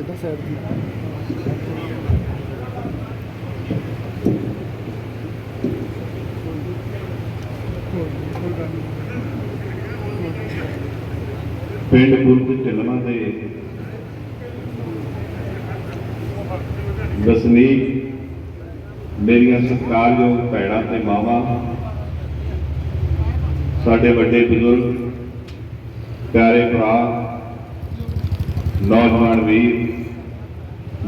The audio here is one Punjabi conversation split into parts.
ਇਧਰ ਸਾਈਡ ਪਿੰਡ ਗੁਰਦ ਢਿਲਵਾਂ ਦੇ ਵਸਨੀਕ, ਮੇਰੀਆਂ ਸਤਿਕਾਰਯੋਗ ਭੈਣਾਂ ਤੇ ਮਾਵਾਂ, ਸਾਡੇ ਵੱਡੇ ਬਜ਼ੁਰਗ, ਪਿਆਰੇ ਭਰਾ, ਨੌਜਵਾਨ ਵੀਰ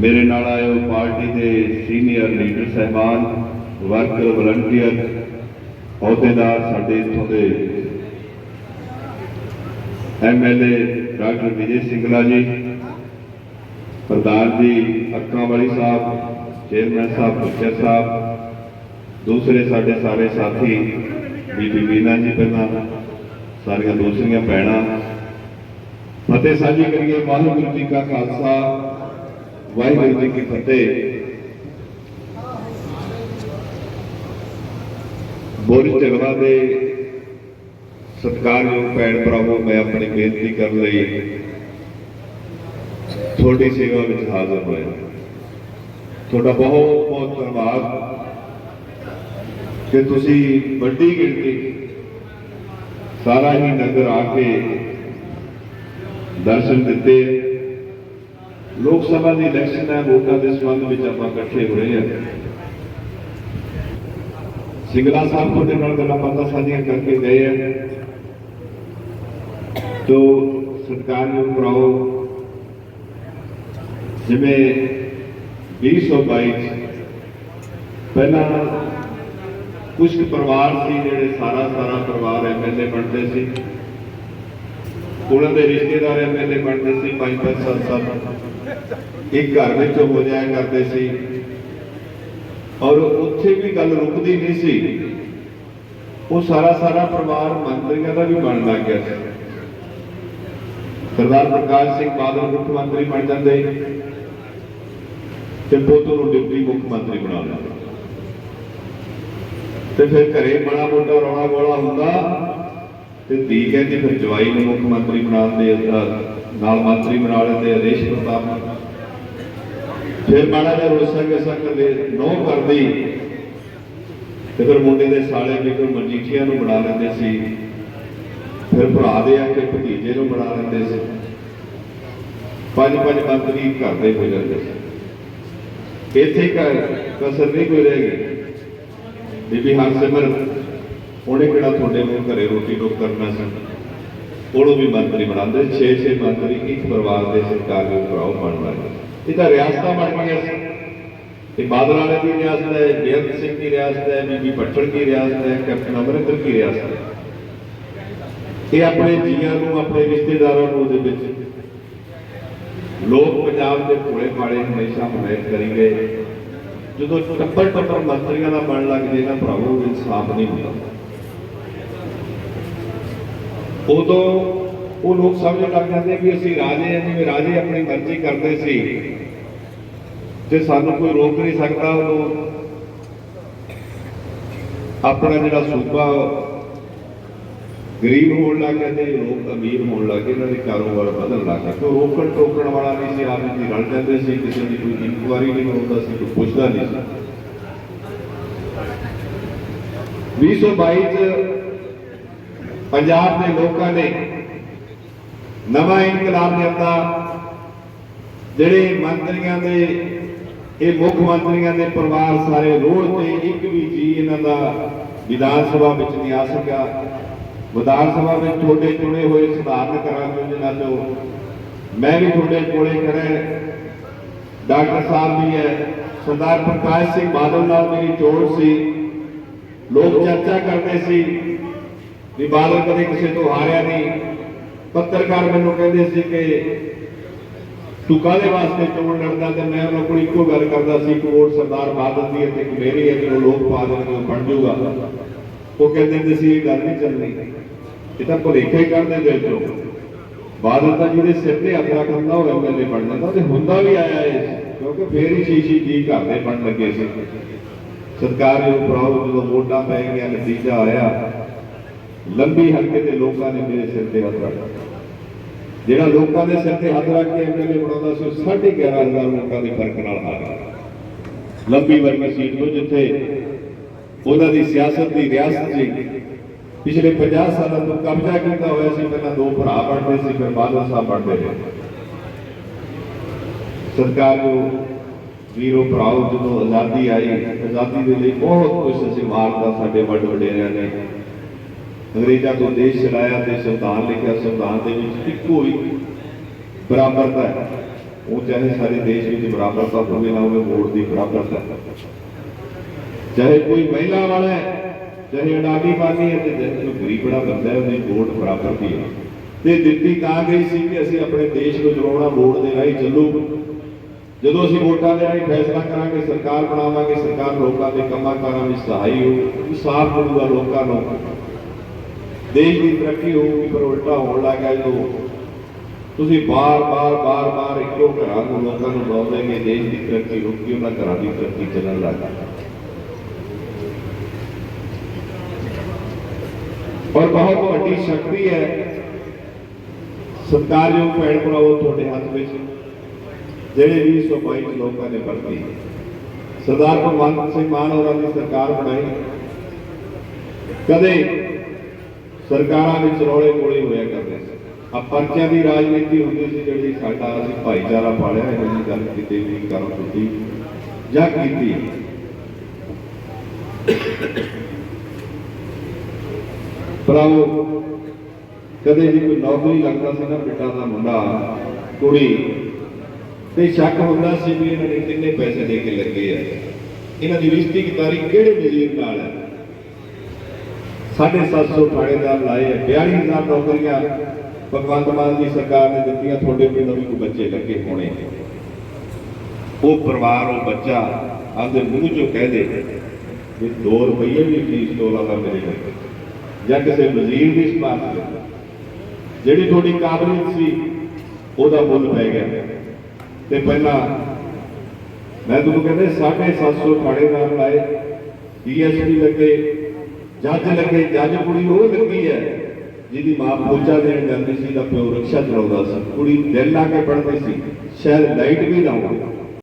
ਮੇਰੇ ਨਾਲ ਆਇਓ ਪਾਰਟੀ ਦੇ ਸੀਨੀਅਰ ਲੀਡਰ ਸਹਿਬਾਨ, ਵਰਕਰ, ਵਲੰਟੀਅਰ, ਅਹੁਦੇਦਾਰ ਸਾਡੇ ਇੱਥੋਂ ਦੇ ਐਮਐਲਏ ਡਾਕਟਰ ਵਿਜੇ ਸਿੰਗਲਾ ਜੀ, ਪ੍ਰਧਾਨ ਜੀ ਅੱਕਾਂ ਵਾਲੀ ਸਾਹਿਬ, ਚੇਅਰਮੈਨ ਸਾਹਿਬ ਪੁੱਛਰ ਸਾਹਿਬ, ਦੂਸਰੇ ਸਾਡੇ ਸਾਰੇ ਸਾਥੀ, ਬੀਬੀ ਵੀਨਾ ਜੀ ਪਹਿਲਾਂ, ਸਾਰੀਆਂ ਦੂਸਰੀਆਂ ਭੈਣਾਂ। ਫਤਿਹ ਸਾਂਝੀ ਕਰੀਏ ਵਾਹਿਗੁਰੂ ਜੀ ਕਾ ਖਾਲਸਾ ਵਾਹਿਗੁਰੂ ਜੀ ਕੀ ਫਤਿਹ। ਬੋਰੀ ਢਿਲਵਾ ਦੇ ਸਤਿਕਾਰਯੋਗ ਭੈਣ ਭਰਾਵੋ, ਮੈਂ ਆਪਣੀ ਬੇਨਤੀ ਕਰਨ ਲਈ ਤੁਹਾਡੀ ਸੇਵਾ ਵਿੱਚ ਹਾਜ਼ਰ ਹੋਇਆ। ਤੁਹਾਡਾ ਬਹੁਤ ਬਹੁਤ ਧੰਨਵਾਦ ਕਿ ਤੁਸੀਂ ਵੱਡੀ ਗਿਣਤੀ ਸਾਰਾ ਹੀ ਨਗਰ ਆ ਕੇ ਦਰਸ਼ਨ ਦਿੱਤੇ। ਲੋਕ ਸਭਾ ਦੀ ਇਲੈਕਸ਼ਨ ਹੈ, ਵੋਟਾਂ ਦੇ ਸੰਬੰਧ ਵਿੱਚ ਆਪਾਂ ਇਕੱਠੇ ਹੋਏ ਹਾਂ। ਸਿੰਗਲਾ ਸਾਹਿਬ ਤੁਹਾਡੇ ਨਾਲ ਗੱਲਾਂ ਬਾਤਾਂ ਸਾਂਝੀਆਂ ਕਰਕੇ ਗਏ ਆ ਤੋ ਨੂੰ ਕਰਾਓ। ਜਿਵੇਂ 2022 ਚ ਪਹਿਲਾਂ ਕੁਝ ਪਰਿਵਾਰ ਸੀ ਜਿਹੜੇ ਸਾਰਾ ਸਾਰਾ ਪਰਿਵਾਰ ਐਮਐਲਏ ਬਣਦੇ ਸੀ। ਉਹਨਾਂ ਦੇ ਰਿਸ਼ਤੇਦਾਰ ਐਮਐਲਏ ਬਣਦੇ ਸੀ ਪੰਜ ਪੰਜ ਸੱਤ ਸੱਤ ਇੱਕ ਘਰ ਵਿੱਚ ਹੋ ਜਾਇਆ ਕਰਦੇ ਸੀ। ਔਰ ਉੱਥੇ ਵੀ ਗੱਲ ਰੁਕਦੀ ਨਹੀਂ ਸੀ। ਉਹ ਸਾਰਾ ਸਾਰਾ ਪਰਿਵਾਰ ਮੰਤਰੀਆਂ ਦਾ ਵੀ ਬਣ ਲੱਗ ਗਿਆ ਸੀ। ਸਰਦਾਰ ਪ੍ਰਕਾਸ਼ ਸਿੰਘ ਬਾਦਲ ਮੁੱਖ ਮੰਤਰੀ ਬਣ ਜਾਂਦੇ ਤੇ ਪੁੱਤ ਨੂੰ ਡਿਪਟੀ ਮੁੱਖ ਮੰਤਰੀ ਬਣਾ ਲੈਂਦੇ ਤੇ ਫਿਰ ਘਰੇ ਬੜਾ ਮੋਟਾ ਰੌਲਾ ਗੋਲਾ ਹੁੰਦਾ। ਤੇ ਧੀ ਕਹਿੰਦੀ ਫਿਰ ਜਵਾਈ ਨੂੰ ਮੁੱਖ ਮੰਤਰੀ ਬਣਾ ਦਿੰਦੇ ਨਾਲ ਮੰਤਰੀ ਬਣਾ ਲੈਂਦੇ ਆਦੇਸ਼ ਪ੍ਰਤਾਪ ਫਿਰ ਮਾੜਾ ਜਿਹਾ ਰੋਸਾ ਗਸਾ ਕਰਦੇ ਨੋ ਕਰਦੀ ਤੇ ਫਿਰ ਮੁੰਡੇ ਦੇ ਸਾਲੇ ਵਿਕਰਮ ਮਜੀਠੀਆ ਨੂੰ ਬਣਾ ਲੈਂਦੇ ਸੀ। ਫਿਰ ਭਰਾ ਦੇ ਆ ਕੇ ਭਤੀਜੇ ਨੂੰ ਬਣਾ ਲੈਂਦੇ ਸੀ। ਪੰਜ ਪੰਜ ਮੰਤਰੀ ਘਰ ਦੇ ਹੋ ਜਾਂਦੇ ਸੀ। ਇੱਥੇ ਕਰ ਕਸਰ ਨਹੀਂ ਕੋਈ ਰਹਿ ਗਈ। ਬੀਬੀ ਹਰਸਿਮਰ ਉਹਨੇ ਕਿਹੜਾ ਤੁਹਾਡੇ ਨੂੰ ਘਰੇ ਰੋਟੀ ਟੋਕ ਕਰਨਾ ਸੀ? ਉਹਨੂੰ ਵੀ ਮੰਤਰੀ ਬਣਾਉਂਦੇ 6-6 ਮੰਤਰੀ ਇੱਕ ਪਰਿਵਾਰ ਦੇ ਸਰਕਾਰ ਦੇ ਭਰਾਓ ਬਣ ਰਹੇ। ਇਹ ਤਾਂ ਰਿਆਸਤਾਂ ਬਣ ਗਈਆਂ ਸੀ। ਇਹ ਬਾਦਲ ਵਾਲੇ ਦੀ ਰਿਆਸਤ ਹੈ ਬੇਅੰਤ ਸਿੰਘ ਦੀ ਰਿਆਸਤ ਹੈ, ਬੀਬੀ ਭੱਟੜ ਦੀ ਰਿਆਸਤ ਹੈ, ਕੈਪਟਨ ਅਮਰਿੰਦਰ ਦੀ ਰਿਆਸਤ ਹੈ। ਇਹ ਆਪਣੇ ਜੀਆਂ ਨੂੰ, ਆਪਣੇ ਰਿਸ਼ਤੇਦਾਰਾਂ ਨੂੰ ਉਹਦੇ ਵਿੱਚ ਲੋਕ ਪੰਜਾਬ ਦੇ ਭੋਲੇ ਭਾਲੇ ਹਮੇਸ਼ਾ ਹਮਾਇਤ ਕਰੀ ਗਏ। ਜਦੋਂ ਟੱਬਰ ਟੱਬਰ ਮੰਤਰੀਆਂ ਦਾ ਬਣ ਲੱਗ ਜੇ ਨਾ ਭਰਾਵੋ ਇਨਸਾਫ ਨਹੀਂ ਹੁੰਦਾ। ਉਦੋਂ ਉਹ ਲੋਕ ਸਮਝ ਲੱਗ ਜਾਂਦੇ ਵੀ ਅਸੀਂ ਰਾਜੇ ਹਾਂ, ਜਿਵੇਂ ਰਾਜੇ ਆਪਣੀ ਮਰਜ਼ੀ ਕਰਦੇ ਸੀ। ਤੇ ਸਾਨੂੰ ਕੋਈ ਰੋਕ ਨਹੀਂ ਸਕਦਾ, ਉਦੋਂ ਆਪਣਾ ਜਿਹੜਾ ਸੂਬਾ ਗਰੀਬ ਹੋਣ ਲੱਗ ਜਾਂਦੇ ਤੇ ਲੋਕ ਅਮੀਰ ਹੋਣ ਲੱਗ ਗਏ, ਇਹਨਾਂ ਦੇ ਕਾਰੋਬਾਰ ਵਧਣ ਲੱਗ ਗਏ। ਕੋਈ ਰੋਕਣ ਟੋਕਣ ਵਾਲਾ ਨਹੀਂ ਸੀ, ਆਪ ਜੀ ਰਲ ਜਾਂਦੇ ਸੀ, ਕਿਸੇ ਦੀ ਕੋਈ ਇਨਕੁਆਰੀ ਨਹੀਂ ਹੁੰਦਾ ਸੀ, ਕੋਈ ਪੁੱਛਦਾ ਨਹੀਂ ਸੀ। 2022 ਚ ਪੰਜਾਬ ਦੇ ਲੋਕਾਂ ਨੇ ਨਵਾਂ ਇਨਕਲਾਬ ਲਿਆਂਦਾ। ਜਿਹੜੇ ਮੰਤਰੀਆਂ ਦੇ, ਇਹ ਮੁੱਖ ਮੰਤਰੀਆਂ ਦੇ ਪਰਿਵਾਰ ਸਾਰੇ ਰੋਡ ਤੇ ਇੱਕ ਵੀ ਜੀ ਇਹਨਾਂ ਦਾ ਵਿਧਾਨ ਸਭਾ ਵਿੱਚ ਨਹੀਂ ਆ ਸਕਿਆ। ਵਿਧਾਨ ਸਭਾ ਵਿੱਚ ਤੁਹਾਡੇ ਚੁਣੇ ਹੋਏ ਸੁਧਾਰਨ ਕਰਾਂਗੇ ਜਿਹਨਾਂ ਚੋਂ ਮੈਂ ਵੀ ਤੁਹਾਡੇ ਕੋਲੇ ਖੜਾ ਡਾਕਟਰ ਸਾਹਿਬ ਵੀ ਹੈ, ਸਰਦਾਰ ਪ੍ਰਕਾਸ਼ ਸਿੰਘ ਬਾਦਲ ਨਾਲ ਮੇਰੀ ਜੋੜ ਸੀ। ਲੋਕ ਚਰਚਾ ਕਰਦੇ ਸੀ ਵੀ ਬਾਦਲ ਕਦੇ ਕਿਸੇ ਤੋਂ ਹਾਰਿਆ ਨਹੀਂ। ਪੱਤਰਕਾਰ ਮੈਨੂੰ ਕਹਿੰਦੇ ਸੀ ਕਿ ਤੂੰ ਕਾਹਦੇ ਵਾਸਤੇ ਚੋਣ ਲੜਦਾ ਤੇ ਮੈਂ ਉਹਨਾਂ ਕੋਲ ਇੱਕੋ ਗੱਲ ਕਰਦਾ ਸੀ ਕਿ ਵੋਟ ਸਰਦਾਰ ਬਾਦਲ ਦੀ ਹੈ ਤੇ ਮੇਰੀ ਹੈ, ਜਦੋਂ ਲੋਕ ਪਾ ਦੇਣਗੇ ਉਹ ਬਣ ਜਾਊਗਾ। ਉਹ ਕਹਿੰਦੇ ਹੁੰਦੇ ਸੀ, ਇਹ ਗੱਲ ਨਹੀਂ ਚੱਲਣੀ। ਇਹ ਤਾਂ ਭੁਲੇਖੇ ਹੀ ਕਰਦੇ ਦਿਲ ਚੋਂ ਬਾਦਲ ਤਾਂ ਜਿਹਦੇ ਸਿਰ ਤੇ ਹੱਥ ਰੱਖਦਾ ਉਹ ਐਮਐਲਏ ਬਣ ਜਾਂਦਾ। ਤੇ ਹੁੰਦਾ ਵੀ ਆਇਆ ਇਹ, ਕਿਉਂਕਿ ਫੇਰ ਹੀ ਸ਼ੀਸ਼ੀ ਜੀ ਘਰ ਦੇ ਬਣ ਲੱਗੇ ਸੀ। ਸਰਕਾਰੀ ਉਪਰਾਓ ਜਦੋਂ ਵੋਟਾਂ ਪੈ ਗਈਆਂ, ਨਤੀਜਾ ਆਇਆ। ਲੰਬੀ ਹਲਕੇ ਦੇ ਲੋਕਾਂ ਨੇ ਮੇਰੇ ਸਿਰ ਤੇ ਹੱਥ ਰੱਖਿਆ। ਜਿਹੜਾ ਲੋਕਾਂ ਦੇ ਸਿਰ ਤੇ ਹੱਥ ਰੱਖ ਕੇ ਐਮਐਲਏ ਬਣਾਉਂਦਾ ਸੀ 11500 ਲੋਕਾਂ ਦੇ ਫ਼ਰਕ ਨਾਲ ਹਾਰਿਆ ਲੰਬੀ ਵਰਗੀ ਸੀਟ ਤੋਂ ਜਿੱਥੇ ਉਹਨਾਂ ਦੀ ਸਿਆਸਤ ਦੀ ਰਿਆਸਤ ਸੀ, ਪਿਛਲੇ 50 ਸਾਲਾਂ ਤੋਂ ਕਬਜ਼ਾ ਕੀਤਾ ਹੋਇਆ ਸੀ, ਪਹਿਲਾਂ ਦੋ ਭਰਾ ਬਣਦੇ ਸੀ, ਫਿਰ ਬਾਦਲ ਸਾਹਿਬ ਬਣਦੇ ਰਹੇ। ਸਰਕਾਰ ਨੂੰ ਵੀਰੋ ਭਰਾਓ, ਜਦੋਂ ਆਜ਼ਾਦੀ ਆਈ, ਆਜ਼ਾਦੀ ਦੇ ਲਈ ਬਹੁਤ ਕੁਝ ਅਸੀਂ ਮਾਰਦਾ ਸਾਡੇ ਵੱਡ ਵਡੇਰਿਆਂ ਨੇ ਅੰਗਰੇਜ਼ਾਂ ਤੋਂ ਦੇਸ਼ ਛਡਾਇਆ ਤੇ ਸੰਵਿਧਾਨ ਲਿਖਿਆ, ਸੰਵਿਧਾਨ ਦੇ ਵਿੱਚ ਇੱਕੋ ਹੀ ਬਰਾਬਰਤਾ ਹੈ। ਉਹ ਚਾਹੇ ਸਾਰੇ ਦੇਸ਼ ਵਿੱਚ ਬਰਾਬਰਤਾ ਹੋਵੇ ਨਾ ਹੋਵੇ, ਵੋਟ ਦੀ ਬਰਾਬਰਤਾ ਚਾਹੇ ਕੋਈ ਮਹਿਲਾ ਵਾਲਾ ਹੈ, ਚਾਹੇ ਅਡਾਨੀ ਬਾਨੀ ਹੈ, ਤੇ ਚਾਹੇ ਕੋਈ ਗਰੀਬੜਾ ਬੰਦਾ ਹੈ, ਉਹਦੀ ਵੋਟ ਬਰਾਬਰ ਦੀ ਹੈ। ਤੇ ਦਿੱਤੀ ਤਾਂ ਗਈ ਸੀ ਕਿ ਅਸੀਂ ਆਪਣੇ ਦੇਸ਼ ਨੂੰ ਚਲਾਉਣਾ ਵੋਟ ਦੇ ਰਾਹੀਂ ਚੱਲੂ। ਜਦੋਂ ਅਸੀਂ ਵੋਟਾਂ ਦੇ ਰਾਹੀਂ ਫੈਸਲਾ ਕਰਾਂਗੇ, ਸਰਕਾਰ ਬਣਾਵਾਂਗੇ, ਸਰਕਾਰ ਲੋਕਾਂ ਦੇ ਕੰਮਾਂ ਕਾਰਾਂ ਵਿੱਚ ਸਹਾਈ ਹੋ ਸਾਫ਼ ਮਿਲੂਗਾ ਲੋਕਾਂ ਨੂੰ। ਦੇਸ਼ ਦੀ ਤਰੱਕੀ ਹੋਊਗੀ ਪਰ ਉਲਟਾ ਹੋਣ ਲੱਗਾ ਜਦੋਂ ਤੁਸੀਂ ਬਾਰ-ਬਾਰ ਬਾਰ-ਬਾਰ ਇੱਕੋ ਘਰਾਂ ਨੂੰ ਲੋਕਾਂ ਨੂੰ ਬੁਲਾਉਂਦੇ ਕਿ ਦੇਸ਼ ਦੀ ਤਰੱਕੀ ਰੁਕੀ ਉਹਨਾਂ ਘਰਾਂ ਦੀ ਤਰੱਕੀ ਚੱਲਣ ਲੱਗ ਗਈ ਔਰ ਬਹੁਤ ਵੱਡੀ ਸ਼ਕਤੀ ਹੈ ਸਰਕਾਰਯੋਗ ਭੈਣ ਭਰਾਵੋ ਤੁਹਾਡੇ ਹੱਥ ਵਿੱਚ ਜਿਹੜੇ 2022 ਚ ਲੋਕਾਂ ਨੇ ਵਰਤੀ ਸਰਦਾਰ ਭਗਵੰਤ ਸਿੰਘ ਮਾਨ ਹੋਰਾਂ ਦੀ ਸਰਕਾਰ ਬਣਾਈ ਕਦੇ ਸਰਕਾਰਾਂ ਵਿੱਚ ਰੌਲੇ ਗੋਲੇ ਹੋਇਆ ਕਰਦੇ ਸੀ। ਆ ਪਰਚਿਆਂ ਦੀ ਰਾਜਨੀਤੀ ਹੁੰਦੀ ਸੀ ਜਿਹੜੀ ਸਾਡਾ ਅਸੀਂ ਭਾਈਚਾਰਾ ਪਾਲਿਆ ਇਹਨਾਂ ਦੀ ਗੱਲ ਕਿਤੇ ਵੀ ਕਰ ਦਿੱਤੀ ਜਾਂ ਕੀਤੀ। ਭਰਾਵੋ, ਕਦੇ ਵੀ ਕੋਈ ਨੌਕਰੀ ਲੱਗਦਾ ਸੀ ਨਾ ਪਿੰਡਾਂ ਦਾ ਮੁੰਡਾ, ਕੁੜੀ, ਤੇ ਸ਼ੱਕ ਹੁੰਦਾ ਸੀ ਵੀ ਇਹਨਾਂ ਨੇ ਕਿੰਨੇ ਪੈਸੇ ਦੇ ਕੇ ਲੱਗੇ ਆ। ਇਹਨਾਂ ਦੀ ਰਿਸ਼ਤੇ ਦੀ ਤਾਰੀਖ ਕਿਹੜੇ ਵਜ਼ੀਰ ਨਾਲ ਹੈ? 750 ਥਾਣੇਦਾਰ ਲਾਏ ਆ। 42000 ਨੌਕਰੀਆਂ ਭਗਵੰਤ ਮਾਨ ਦੀ ਸਰਕਾਰ ਨੇ ਦਿੱਤੀਆਂ। ਤੁਹਾਡੇ ਪਿੰਡੋਂ ਵੀ ਕੋਈ ਬੱਚੇ ਲੱਗੇ ਹੋਣੇ ਉਹ ਪਰਿਵਾਰ, ਉਹ ਬੱਚਾ ਆਪਦੇ ਮੂੰਹ ਚੋਂ ਕਹਿ ਦੇ ਵੀ 2 ਰੁਪਏ ਵੀ ਫੀਸ ਤੋਂ ਇਲਾਵਾ ਮੇਰੇ ਜਾਂ ਕਿਸੇ ਵਜ਼ੀਰ ਦੀ ਸਿਫਾਰਿਸ਼ ਦੇ ਜਿਹੜੀ ਤੁਹਾਡੀ ਕਾਬਲੀਅਤ ਸੀ, ਉਹਦਾ ਮੁੱਲ ਪੈ ਗਿਆ। ਤੇ ਪਹਿਲਾਂ ਮੈਂ ਤੁਹਾਨੂੰ ਕਹਿੰਦੇ 750 ਥਾਣੇਦਾਰ ਲਾਏ। ਡੀਐਸਪੀ ਲੱਗੇ। ਜੱਜ ਲੱਗੇ, ਜੱਜ ਕੁੜੀ ਉਹ ਲੱਗੀ ਹੈ, ਜਿਹਦੀ ਮਾਂ ਪੋਚਾ ਦੇਣ ਜਾਂਦੀ ਸੀ ਦਾ ਪਿਓ ਰਕਸ਼ਾ ਚਲਾਉਂਦਾ ਸੀ। ਕੁੜੀ ਦਿਲ ਲਾ ਕੇ ਪੜ੍ਹਦੀ ਸੀ, ਸ਼ਾਇਦ ਲਾਈਟ ਵੀ ਲਾਉਂਦੀ